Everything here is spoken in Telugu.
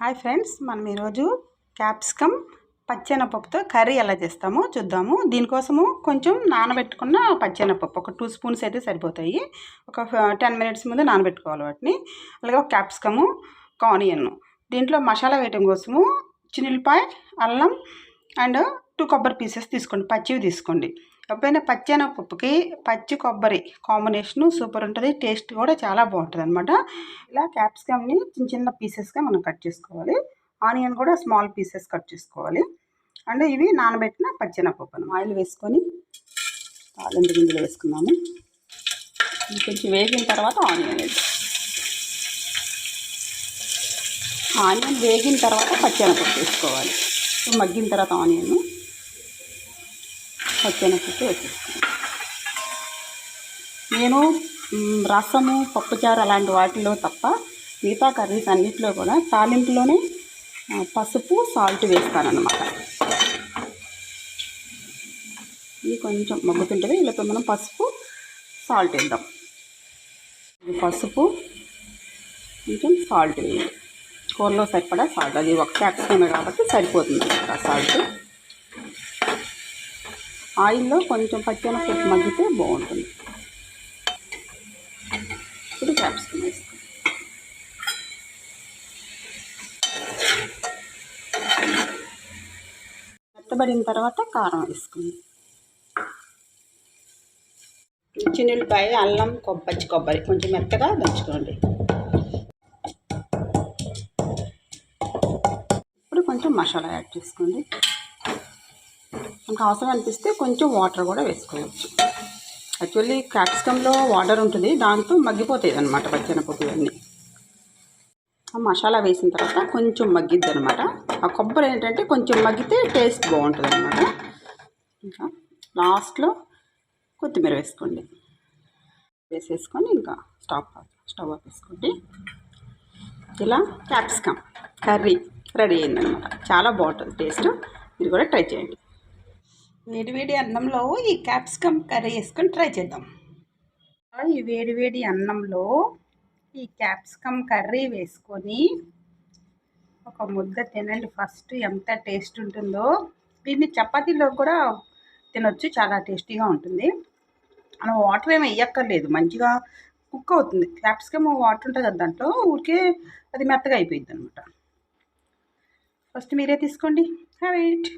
హాయ్ ఫ్రెండ్స్ మనం ఈరోజు క్యాప్సికమ్ పచ్చెనపప్పుతో కర్రీ ఎలా చేస్తామో చూద్దాము. దీనికోసము కొంచెం నానబెట్టుకున్న పచ్చెనపప్పు ఒక టూ స్పూన్స్ అయితే సరిపోతాయి. ఒక టెన్ మినిట్స్ ముందు నానబెట్టుకోవాలి వాటిని. అలాగే ఒక క్యాప్సికము ఒక ఆనియన్. దీంట్లో మసాలా వేయటం కోసము చిన్నులపాయ అల్లం అండ్ టూ కొబ్బరి పీసెస్ తీసుకోండి పచ్చివి తీసుకోండి. ఎప్పుడైనా పచ్చెనపప్పుకి పచ్చి కొబ్బరి కాంబినేషను సూపర్ ఉంటుంది. టేస్ట్ కూడా చాలా బాగుంటుంది అనమాట ఇలా క్యాప్సికమ్ని చిన్న చిన్న పీసెస్గా మనం కట్ చేసుకోవాలి. ఆనియన్ కూడా స్మాల్ పీసెస్ కట్ చేసుకోవాలి. అండ్ ఇవి నానబెట్టిన పచ్చెనపప్పు ఆయిల్ వేసుకొని తాలింపు గింజలు వేసుకున్నాము కొంచెం వేగిన తర్వాత ఆనియన్ ఆనియన్ వేగిన తర్వాత పచ్చెనపప్పు వేసుకోవాలి. మగ్గిన తర్వాత ఆనియన్. పచ్చెనగపప్పు వేసేసుకున్నాను నేను రసము పప్పుచారు అలాంటి వాటిలో తప్ప మిగతా కర్రీస్ అన్నింటిలో కూడా తాలింపులోనే పసుపు సాల్ట్ వేస్తానన్నమాట. ఇది కొంచెం మగ్గుతుంటుంది. ఇలా మనం పసుపు సాల్ట్ వేద్దాం. పసుపు కొంచెం సాల్ట్ వేయాలి. కూరలో సరిపడా సాల్ట్. అది ఒక క్యాప్సికమే కాబట్టి సరిపోతుంది. సాల్ట్. ఆయిల్లో కొంచెం పచ్చెనపప్పు మగ్గితే బాగుంటుంది. ఇప్పుడు క్యాప్సికమ్ వేసుకోండి మెత్తబడిన తర్వాత కారం వేసుకోండి చిన్నులపాయ అల్లం కొబ్బరి పచ్చి కొబ్బరి. కొంచెం మెత్తగా దంచుకోండి. ఇప్పుడు కొంచెం మసాలా యాడ్ చేసుకోండి. మనకు అవసరం అనిపిస్తే కొంచెం వాటర్ కూడా వేసుకోవచ్చు. యాక్చువల్లీ క్యాప్సికంలో వాటర్ ఉంటుంది దాంతో మగ్గిపోతాయి అనమాట పచ్చెనపప్పు ఇవన్నీ. ఆ మసాలా వేసిన తర్వాత కొంచెం మగ్గిద్ది అనమాట ఆ కొబ్బరి ఏంటంటే కొంచెం మగ్గితే టేస్ట్ బాగుంటుంది అనమాట ఇంకా లాస్ట్లో కొత్తిమీర వేసుకోండి. వేసేసుకొని ఇంకా స్టవ్ స్టవ్ ఆఫ్ వేసుకోండి ఇలా క్యాప్సికమ్ కర్రీ రెడీ అయిందనమాట చాలా బాగుంటుంది టేస్ట్. మీరు కూడా ట్రై చేయండి. వేడివేడి అన్నంలో ఈ క్యాప్సికమ్ కర్రీ వేసుకొని ట్రై చేద్దాం. ఈ వేడివేడి అన్నంలో ఈ క్యాప్సికమ్ కర్రీ వేసుకొని ఒక ముద్ద తినండి. ఫస్ట్ ఎంత టేస్ట్ ఉంటుందో. దీన్ని చపాతీలో కూడా తినొచ్చు చాలా టేస్టీగా ఉంటుంది. మనం వాటర్ ఏమి వేయక్కర్లేదు మంచిగా కుక్ అవుతుంది. క్యాప్సికమ్ వాటర్ ఉంటుంది కదా దాంట్లో ఊరికే అది మెత్తగా అయిపోయింది అనమాట ఫస్ట్ మీరే తీసుకోండి. Have it